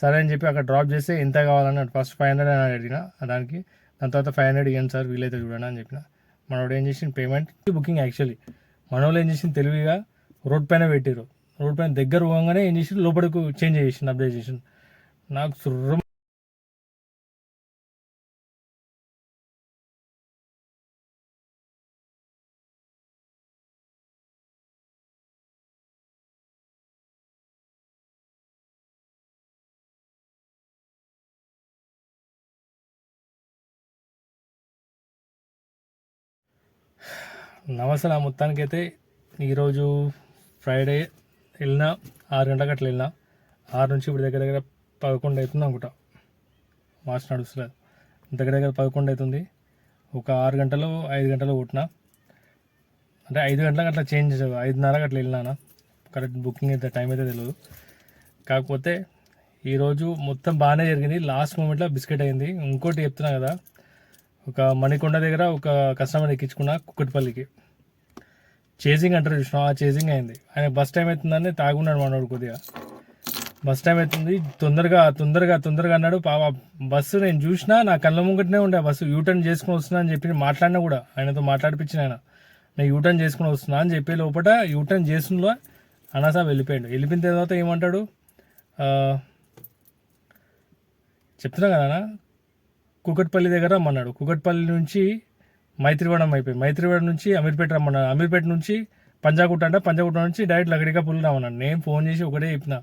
సరే అని చెప్పి అక్కడ డ్రాప్ చేస్తే ఎంత కావాలని ఫస్ట్ ఫైవ్ హండ్రెడ్ అని అడిగిన. దానికి దాని తర్వాత ఫైవ్ హండ్రెడ్ ఇవ్వండి సార్ వీలైతే చూడండి అని చెప్పిన. మనోడు ఏం చేసిన పేమెంట్ బుకింగ్ యాక్చువల్లీ మనోళ్ళు ఏం చేసిన తెలివిగా రోడ్ పైన పెట్టారు రోడ్ పైన దగ్గర పోగానే ఏం చేసి లోపలికి చేంజ్ చేసిండు అప్డేట్ చేసిండు. నాకు సుర్రం నమస్తే నా మొత్తానికైతే ఈరోజు ఫ్రైడే వెళ్ళినా ఆరు గంటలకు అట్లా వెళ్ళినా. ఆరు నుంచి ఇప్పుడు దగ్గర దగ్గర పదకొండు అవుతుంది అనుకుంటా. మార్చ్ నడుస్తలేదు. దగ్గర దగ్గర పదకొండు అవుతుంది. ఒక ఆరు గంటలు ఐదు గంటలు కొట్టినా. అంటే ఐదు గంటలకు అట్లా చేంజ్ ఐదున్నరకు అట్లా వెళ్ళినా కరెక్ట్ బుకింగ్ అయితే టైం అయితే తెలియదు కాకపోతే ఈరోజు మొత్తం బాగానే జరిగింది. లాస్ట్ మూమెంట్లో బిస్కెట్ అయింది. ఇంకోటి చెప్తున్నా కదా. ఒక మణికొండ దగ్గర ఒక కస్టమర్ ఎక్కించుకున్నా కుక్కటిపల్లికి. చేజింగ్ అంటారు చూసిన ఆ చేజింగ్ అయింది. ఆయన బస్ టైం అవుతుందని తాగున్నాడు మనోడు కొద్దిగా. బస్ టైం అవుతుంది తొందరగా తొందరగా తొందరగా అన్నాడు. పాప బస్సు నేను చూసినా నా కళ్ళ ముంగటనే ఉండే బస్సు. యూటర్న్ చేసుకుని వస్తున్నా అని చెప్పి మాట్లాడినా కూడా. ఆయనతో మాట్లాడిపించిన ఆయన. నేను యూటర్న్ చేసుకుని వస్తున్నా అని చెప్పే లోపల యూటర్న్ చేసినలో అనాసా వెళ్ళిపోయాడు. వెళ్ళిపోయిన తర్వాత ఏమంటాడు? చెప్తున్నా కదా కుకట్పల్లి దగ్గర రమ్మన్నాడు. కుకట్పల్లి నుంచి మైత్రివనం అయిపోయి మైత్రివనం నుంచి అమీర్పేట రమ్మన్నాడు. అమీర్పేట నుంచి పంజాగుట్ట అంటే. పంజాగుట్ట నుంచి డైరెక్ట్ లగడిగా పుల్లు రమ్మన్నాడు. నేను ఫోన్ చేసి ఒకటే చెప్పిన.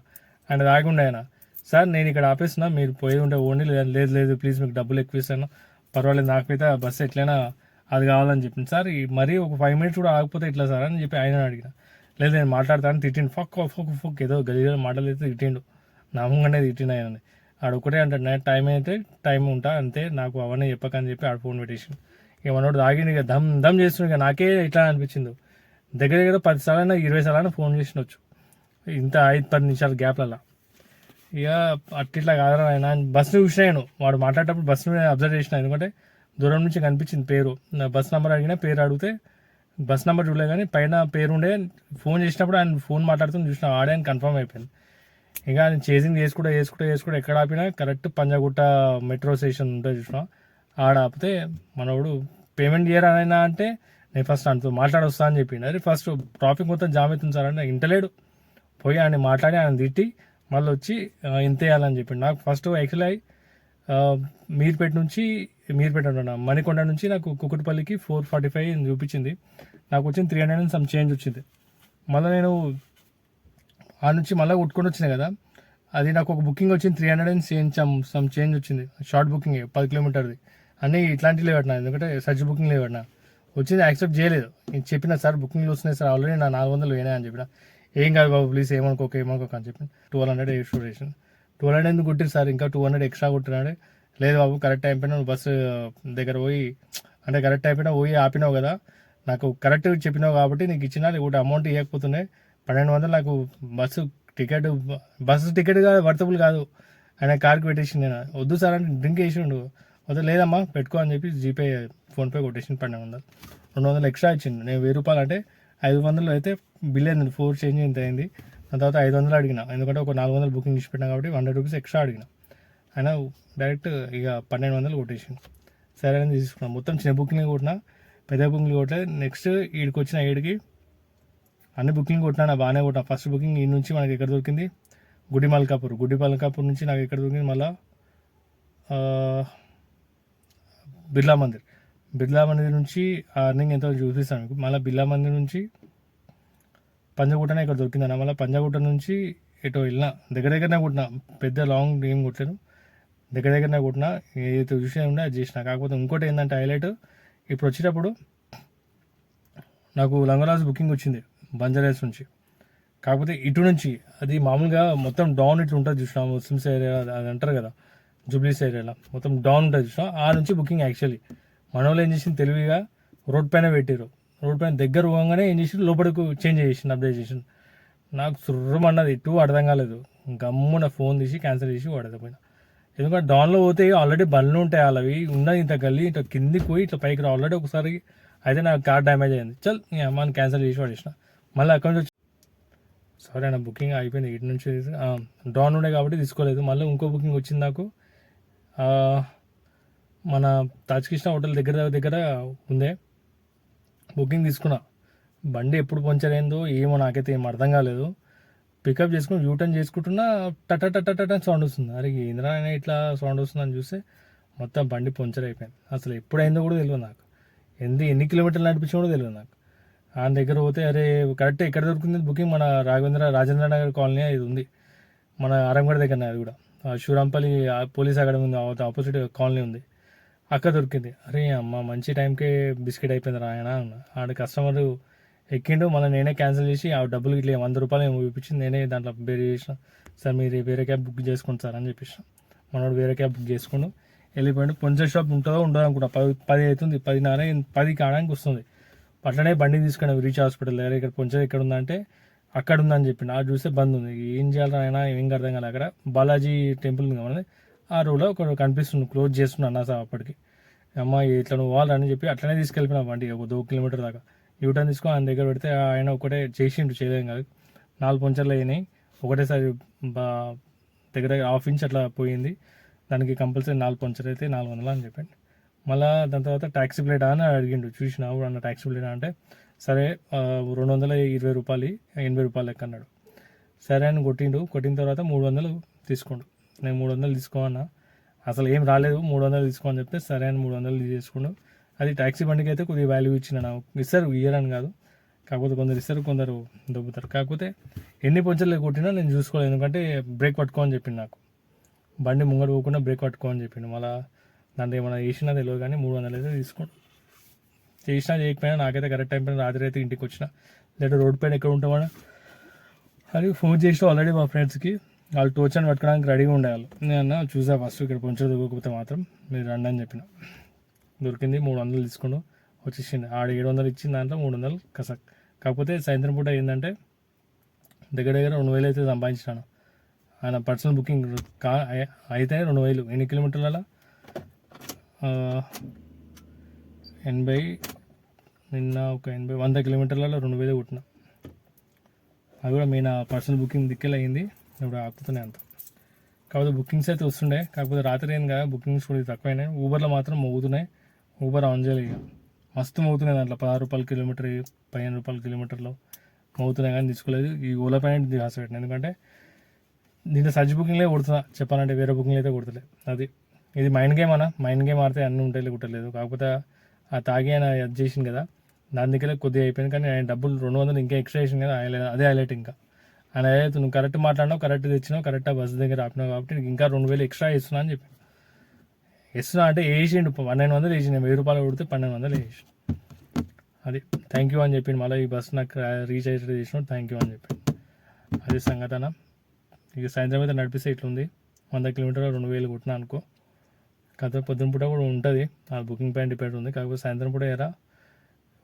ఆయన దాగి ఆయన. సార్ నేను ఇక్కడ ఆపేస్తున్నా. మీరు పోయి ఉంటే ఓన్లీ లేదు లేదు లేదు ప్లీజ్ మీకు డబ్బులు ఎక్కువ ఇస్తాను. పర్వాలేదు నాకైతే ఆ బస్సు ఎట్లయినా అది కావాలని చెప్పింది. సార్ మరీ ఒక ఫైవ్ మినిట్స్ కూడా ఆగిపోతే ఎట్లా సార్ అని చెప్పి ఆయన అడిగిన. లేదు నేను మాట్లాడతాను. తిట్టిండు. ఫక్ ఫక్ ఫక్ ఏదో గలీలో మాటలు అయితే తిట్టిండు. నా ముంగనే తిట్టిండు ఆయన ఆడు ఒకటే అంటాడు నైట్ టైం అయితే టైం ఉంటా అంతే నాకు అవన్నీ చెప్పకని చెప్పి ఆడు ఫోన్ పెట్టేసి ఇక మనోడు తాగింది ఇక దమ్ దమ్ చేస్తుండే ఇక నాకే ఇట్లా అనిపించింది. దగ్గర దగ్గర పది సార్లైనా ఇరవై సార్లైనా ఫోన్ చేసినొచ్చు ఇంత ఐదు పది నిమిషాల గ్యాప్లలో ఇక అట్టిట్లా కాదరా ఆయన బస్సు చూసినాను వాడు మాట్లాడేటప్పుడు బస్సు మీద అబ్జర్వ్ చేసిన ఎందుకంటే దూరం నుంచి కనిపించింది పేరు. నా బస్ నెంబర్ అడిగినా పేరు అడిగితే బస్ నెంబర్ చూడలే కానీ పైన పేరు ఉండే ఫోన్ చేసినప్పుడు ఆయన ఫోన్ మాట్లాడుతుంది చూసిన ఆడే అని కన్ఫర్మ్ అయిపోయింది. ఇక నేను చేసింగ్ చేసుకుంటూ చేసుకుంటా చేసుకుంటా ఎక్కడ ఆపినా కరెక్ట్ పంజాగుట్ట మెట్రో స్టేషన్ ఉంటుంది చూసిన ఆడ ఆపితే మనోడు పేమెంట్ చేయరానైనా అంటే నేను ఫస్ట్ అంటూ మాట్లాడొస్తా అని చెప్పిండు అరే ఫస్ట్ ట్రాఫిక్ మొత్తం జామ్ అవుతుంది సార్ అంటే ఇంటలేడు. పోయి ఆయన మాట్లాడి ఆయన తిట్టి మళ్ళీ వచ్చి ఇంత వేయాలని చెప్పిండు నాకు ఫస్ట్ యాక్చువల్లీ మీర్పేట నుంచి మీర్పేట అంటున్నా మణికొండ నుంచి నాకు కుకుట్పల్లికి ఫోర్ ఫార్టీ ఫైవ్ చూపించింది. నాకు వచ్చింది three hundred and some change వచ్చింది. మళ్ళీ నేను ఆ నుంచి మళ్ళీ కొట్టుకొని వచ్చినాయి కదా అది నాకు ఒక బుకింగ్ వచ్చింది three hundred and same some some change వచ్చింది. షార్ట్ బుకింగ్ పది కిలోమీటర్ది. అన్నీ ఇట్లాంటివి లేవట్నా ఎందుకంటే సర్చ్ బుకింగ్ లేవట్నా వచ్చింది యాక్సెప్ట్ చేయలేదు. నేను చెప్పిన సార్ బుకింగ్లు వస్తున్నాయి సార్ ఆల్రెడీ నా నాలుగు వందలు వేయనా అని చెప్పిన. ఏం కాదు బాబు ప్లీజ్ ఏమనుకోక ఏమనుకోక అని చెప్పి ట్వెల్వ్ హండ్రెడ్ ఎయిట్ చేసిన ట్వెల్వ్ హండ్రెడ్ ఎందుకు కొట్టిరు సార్? ఇంకా టూ హండ్రెడ్ ఎక్స్ట్రా కొట్టినాడు. లేదు బాబు కరెక్ట్ టైం పైన నువ్వు బస్సు దగ్గర పోయి అంటే కరెక్ట్ టైం పైన పోయి ఆపినావు కదా. నాకు కరెక్ట్ చెప్పినావు కాబట్టి నీకు ఇచ్చిన లేకుంటే అమౌంట్ ఇవ్వకపోతున్నాయి పన్నెండు వందలు నాకు బస్సు టికెట్ బస్సు టికెట్ కాదు వర్తబుల్ కాదు ఆయన కార్కి పెట్టేసింది నేను. వద్దు సార్ అంటే డ్రింక్ వేసిండు వద్దు లేదమ్మా పెట్టుకో అని చెప్పి జీపే ఫోన్పే కొట్టేసింది పన్నెండు వందలు. రెండు వందలు ఎక్స్ట్రా ఇచ్చిండు. నేను వెయ్యి రూపాయలు అంటే ఐదు వందలు అయితే బిల్ అయింది ఫోర్ చేంజ్ ఎంత అయింది. దాని తర్వాత ఐదు వందలు అడిగిన. ఎందుకంటే ఒక నాలుగు వందలు బుకింగ్ ఇచ్చి పెట్టినా కాబట్టి హండ్రెడ్ రూపీస్ ఎక్స్ట్రా అడిగిన. ఆయన డైరెక్ట్ ఇక పన్నెండు వందలు కొట్టేసిండు. సరే అని తీసుకున్నాం. మొత్తం చిన్న బుకింగ్ కొట్టినా పెద్ద బుకింగ్ కొట్టలేదు నెక్స్ట్ ఈడికి వచ్చిన ఈడికి అన్ని బుకింగ్ కొట్టినా బాగానే కొట్టినా. ఫస్ట్ బుకింగ్ ఈ నుంచి మనకి ఎక్కడ దొరికింది? గుడి మల్కాపూర్. గుడి మల్కాపూర్ నుంచి నాకు ఎక్కడ దొరికింది? మళ్ళా బిర్లా మందిర్. బిర్లా మందిర్ నుంచి అర్నింగ్ ఎంతో చూపిస్తాను మీకు. మళ్ళీ బిర్లా మందిర్ నుంచి పంజగుట్టనే ఇక్కడ దొరికిందన్న. మళ్ళీ పంజగుట్ట నుంచి ఎటో వెళ్ళిన. దగ్గర దగ్గరనే కొట్టినా. పెద్ద లాంగ్ ఏం కొట్టలేను. దగ్గర దగ్గరనే కొట్టినా. ఏదైతే చూసినా ఉండే అది చేసిన. కాకపోతే ఇంకోటి ఏంటంటే హైలైట్ ఇప్పుడు వచ్చేటప్పుడు నాకు లంగరాజు బుకింగ్ వచ్చింది. బంజారాస్ నుంచి. కాకపోతే ఇటు నుంచి అది మామూలుగా మొత్తం డౌన్ ఇట్లా ఉంటుంది చూసినా ముస్లిమ్స్ ఏరియా అది అంటారు కదా జూబ్లీస్ ఏరియాలో. మొత్తం డౌన్ ఉంటుంది చూసినా ఆ నుంచి బుకింగ్ యాక్చువల్లీ మన వాళ్ళు ఏం చేసింది తెలివిగా రోడ్ పైన పెట్టారు రోడ్ పైన దగ్గర పోగానే ఏం చేసి లోపలికి చేంజ్ చేసింది అప్డేట్ చేసింది నాకు సుర్రమన్నది ఎటు అర్థం కాలేదు. గమ్మున ఫోన్ తీసి క్యాన్సిల్ చేసి వాడకపోయినా ఎందుకంటే డౌన్లో పోతే ఆల్రెడీ బండ్లు ఉంటాయి వాళ్ళవి. ఉన్నది ఇంత గల్లి ఇట్లా కిందికి పోయి ఇట్లా పైకి రా. ఆల్రెడీ ఒకసారి అయితే నాకు కార్ డ్యామేజ్ అయింది. చల్ మన క్యాన్సిల్ చేసి పడేసిన మళ్ళీ అకౌంట్ నుంచి వచ్చి సారీ అన్న బుకింగ్ అయిపోయింది. ఇటు నుంచి డ్రాన్ ఉండే కాబట్టి తీసుకోలేదు. మళ్ళీ ఇంకో బుకింగ్ వచ్చింది నాకు. మన తాజ్ కృష్ణ హోటల్ దగ్గర దగ్గర ఉందే. బుకింగ్ తీసుకున్నా. బండి ఎప్పుడు పంచర్ అయిందో ఏమో నాకైతే ఏం అర్థం కాలేదు. పికప్ చేసుకుని యూటర్న్ చేసుకుంటున్నా టట టట టట సౌండ్ వస్తుంది. అరే ఏంద్రా ఇట్లా సౌండ్ వస్తుందని చూస్తే మొత్తం బండి పంచర్ అయిపోయింది. అసలు ఎప్పుడైందో కూడా తెలియదు నాకు. ఎన్ని ఎన్ని కిలోమీటర్లు నడిపించినా కూడా తెలియదు నాకు. ఆయన దగ్గర పోతే అరే కరెక్ట్ ఎక్కడ దొరికింది బుకింగ్ మన రాఘవేంద్ర రాజేంద్ర నగర్ కాలనీ ఇది ఉంది. మన ఆరంగడ దగ్గర అది కూడా. ఆ శివరాంపల్లి పోలీస్ అకాడమీ ఉంది ఆపోజిట్ కాలనీ ఉంది. అక్కడ దొరికింది. అరే అమ్మ మంచి టైంకే బిస్కెట్ అయిపోయింది రా ఆయన అన్న. ఆడ కస్టమర్ ఎక్కిండు మళ్ళీ నేనే క్యాన్సిల్ చేసి ఆ డబ్బులు ఇట్లా వంద రూపాయలు ఏమో ఇప్పించి నేనే దాంట్లో బేర్ చేసిన. సార్ మీరు వేరే క్యాబ్ బుక్ చేసుకోండి సార్ అని చెప్పేసి మనోడు వేరే క్యాబ్ బుక్ చేసుకుండు. వెళ్ళిపోయాడు. పొంచర్ షాప్ ఉంటుందో ఉండదో అనుకుంటా పది పది అవుతుంది పదిన్నర పది కాడానికి వస్తుంది. అట్లనే బండి తీసుకుని రీచ్ హాస్పిటల్ దగ్గర ఇక్కడ పొంచర్ ఎక్కడ ఉందంటే అక్కడ ఉందని చెప్పిండు ఆ చూస్తే బంద్ ఉంది. ఏం చేయాలి అయినా ఏం అర్థం కాలే. అక్కడ బాలాజీ టెంపుల్ ఉంది కదా ఆ రోడ్లో ఒక కనిపిస్తుంది క్లోజ్ చేస్తున్నాడు అన్న సార్ అప్పటికి. అమ్మ ఇట్లా నువ్వు వాళ్ళని చెప్పి అట్లనే తీసుకెళ్ళిపోయినా బండి ఒక దో కిలోమీటర్ దాకా. యూటర్న్ తీసుకొని ఆయన దగ్గర పెడితే ఆయన ఒకటే చేసిండు చేయలేం కాదు. నాలుగు పంచర్లు అయినాయి. ఒకటేసారి బా దగ్గర దగ్గర హాఫ్ ఇంచ్ అట్లా పోయింది. దానికి కంపల్సరీ నాలుగు పంచర్ అయితే నాలుగు వందలు అని చెప్పండి. మళ్ళీ దాని తర్వాత ట్యాక్సీ ప్లేట్ అని అడిగిండు. చూసినావు అన్న ట్యాక్సీ ప్లేట్ అంటే? సరే రెండు వందల ఇరవై రూపాయలు ఎనభై రూపాయలు లెక్క అన్నాడు. సరే అని కొట్టిండు. కొట్టిన తర్వాత మూడు వందలు తీసుకోండు. నేను మూడు వందలు తీసుకో అన్న. అసలు ఏం రాలేదు. మూడు వందలు తీసుకో అని చెప్తే సరే అని మూడు వందలు తీసుకుండు అది ట్యాక్సీ బండికి అయితే కొద్దిగా వాల్యూ ఇచ్చిన నాకు ఇస్తారు ఇయ్యరని కాదు. కాకపోతే కొందరు ఇస్తారు కొందరు దొబ్బుతారు. కాకపోతే ఎన్ని పంచర్లు కొట్టినా నేను చూసుకోలేదు. ఎందుకంటే బ్రేక్ పట్టుకో అని చెప్పిండు నాకు. బండి ముంగడు పోకుండా బ్రేక్ పట్టుకో అని చెప్పిండు. మళ్ళీ దాంట్లో ఏమైనా చేసినా తెలియదు కానీ మూడు వందలు అయితే తీసుకోండి చేసినా చేయకపోయినా నాకైతే కరెక్ట్ టైం పైన రాత్రి అయితే ఇంటికి వచ్చిన. లేదా రోడ్ పైన ఎక్కడ ఉంటామని అది ఫోన్ చేసిన ఆల్రెడీ మా ఫ్రెండ్స్కి వాళ్ళు టోచన్ పట్టుకోవడానికి రెడీగా ఉండేవాళ్ళు నేను అన్న చూసా ఫస్ట్ ఇక్కడ కొంచెం దొరకకపోతే మాత్రం మీరు రండి అని చెప్పిన. దొరికింది మూడు వందలు తీసుకుండు వచ్చేసింది. ఆడ ఏడు వందలు ఇచ్చిన దాంట్లో మూడు వందలు కసక్. కాకపోతే సాయంత్రం పూట ఏంటంటే దగ్గర దగ్గర రెండు వేలు అయితే సంపాదించినాను. ఆయన పర్సనల్ బుకింగ్ కా అయితే రెండు వేలు. ఎన్ని కిలోమీటర్ల ఎనభై నిన్న ఒక ఎనభై వంద కిలోమీటర్లలో రెండు వేలు కొట్టిన. అది కూడా మెయిన్ పర్సనల్ బుకింగ్ దిక్కెళ్ళయింది ఇప్పుడు ఆపుతున్నాయి అంత. కాకపోతే బుకింగ్స్ అయితే వస్తుండే. కాకపోతే రాత్రి ఏం కదా బుకింగ్స్ కూడా తక్కువైనాయి. ఊబర్లో మాత్రం మోగుతున్నాయి. ఊబర్ ఆన్ చేయాలి మస్తు మోగుతున్నాయి దాంట్లో. పదహారు రూపాయల కిలోమీటర్ పదిహేను రూపాయల కిలోమీటర్లో మోగుతున్నాయి కానీ తీసుకోలేదు. ఈ ఓలా పైన ఆశ పెట్టిన ఎందుకంటే దీంట్లో సర్జ్ బుకింగ్లే కొడుతున్నా. చెప్పాలంటే వేరే బుకింగ్లు అయితే కొడతలే. అది ఇది మైండ్ గేమ్ అన్న. మైండ్ గేమ్ ఆడితే అన్నీ ఉంటాయి కుట్టలేదు. కాకపోతే ఆ తాగి అని అది చేసింది కదా. దాని దగ్గర కొద్దిగా అయిపోయింది కానీ ఆయన డబ్బులు రెండు వందలు ఇంకా ఎక్స్ట్రా చేసింది కదా. అదే హైలైట్ ఇంకా. ఆయన ఏదైతే నువ్వు కరెక్ట్ మాట్లాడినావు కరెక్ట్ తెచ్చినావు కరెక్ట్ బస్సు దగ్గర ఆపినావు కాబట్టి నీకు ఇంకా రెండు వేలు ఎక్స్ట్రా ఇస్తున్నా అని చెప్పి ఇస్తున్నా అంటే వేసిండు పన్నెండు వందలు వేసిండు వెయ్యి రూపాయలు కొడితే పన్నెండు వందలు వేసి అది థ్యాంక్ యూ అని చెప్పిండు. మళ్ళీ ఈ బస్సు నాకు రీచ్ అయ్యేటట్టు చేసినాడు థ్యాంక్ యూ అని చెప్పిండు. అది సంగతన? ఇక సాయంత్రం అయితే నడిపిస్తే ఇట్లుంది. వంద కిలోమీటర్లు రెండు వేలు కొట్టినా అనుకో. కాకపోతే పొద్దున పూట కూడా ఉంటుంది. ఆ బుకింగ్ పైన డిపెండ్ ఉంది. కాకపోతే సాయంత్రం పూట ఎరా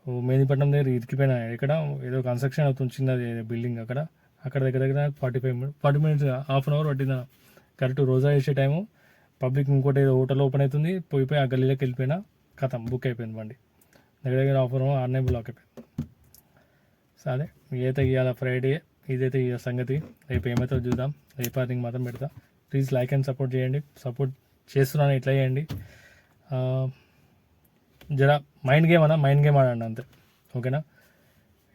ఓ మేదిపట్నం దగ్గర ఇరికిపోయినా. ఇక్కడ ఏదో కన్స్ట్రక్షన్ అవుతుంది. చిన్నది బిల్డింగ్ అక్కడ. అక్కడ దగ్గర దగ్గర forty five minutes forty minutes half an hour పట్టింది కరెక్ట్ రోజా వేసే టైము. పబ్లిక్ ఇంకోటి ఏదో హోటల్ ఓపెన్ అవుతుంది. పోయి పోయి ఆ గల్లీలోకి వెళ్ళిపోయినా కథం. బుక్ అయిపోయింది బండి. దగ్గర దగ్గర హాఫ్ అన్ అవర్ ఆర్నే బ్లాక్ అయిపోయింది. సరే ఏదైతే ఇవాళ ఫ్రైడే ఇదైతే ఈ సంగతి. రేపు ఏమైతే చూద్దాం. రేపు అది మాత్రం పెడతా. ప్లీజ్ లైక్ అండ్ సపోర్ట్ చేయండి. సపోర్ట్ చేస్తున్నాను ఇట్లా చేయండి. జరా మైండ్ గేమ్ అన్న మైండ్ గేమ్ ఆడండి అంతే. ఓకేనా?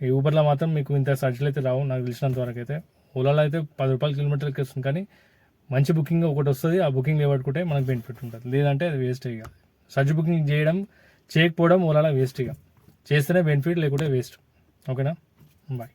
ఈ ఊబర్లో మాత్రం మీకు ఇంత సర్చ్లు అయితే రావు నాకు తెలిసినంత వరకు అయితే. ఓలాలో అయితే పది రూపాయల కిలోమీటర్కి వస్తుంది కానీ మంచి బుకింగ్ ఒకటి వస్తుంది ఆ బుకింగ్ లేవట్టుకుంటే మనకు బెనిఫిట్ ఉంటుంది. లేదంటే అది వేస్ట్ ఇక. సర్చ్ బుకింగ్ చేయడం చేయకపోవడం ఓలాలో వేస్ట్ ఇక. చేస్తేనే బెనిఫిట్ లేకుంటే వేస్ట్. ఓకేనా? బాయ్.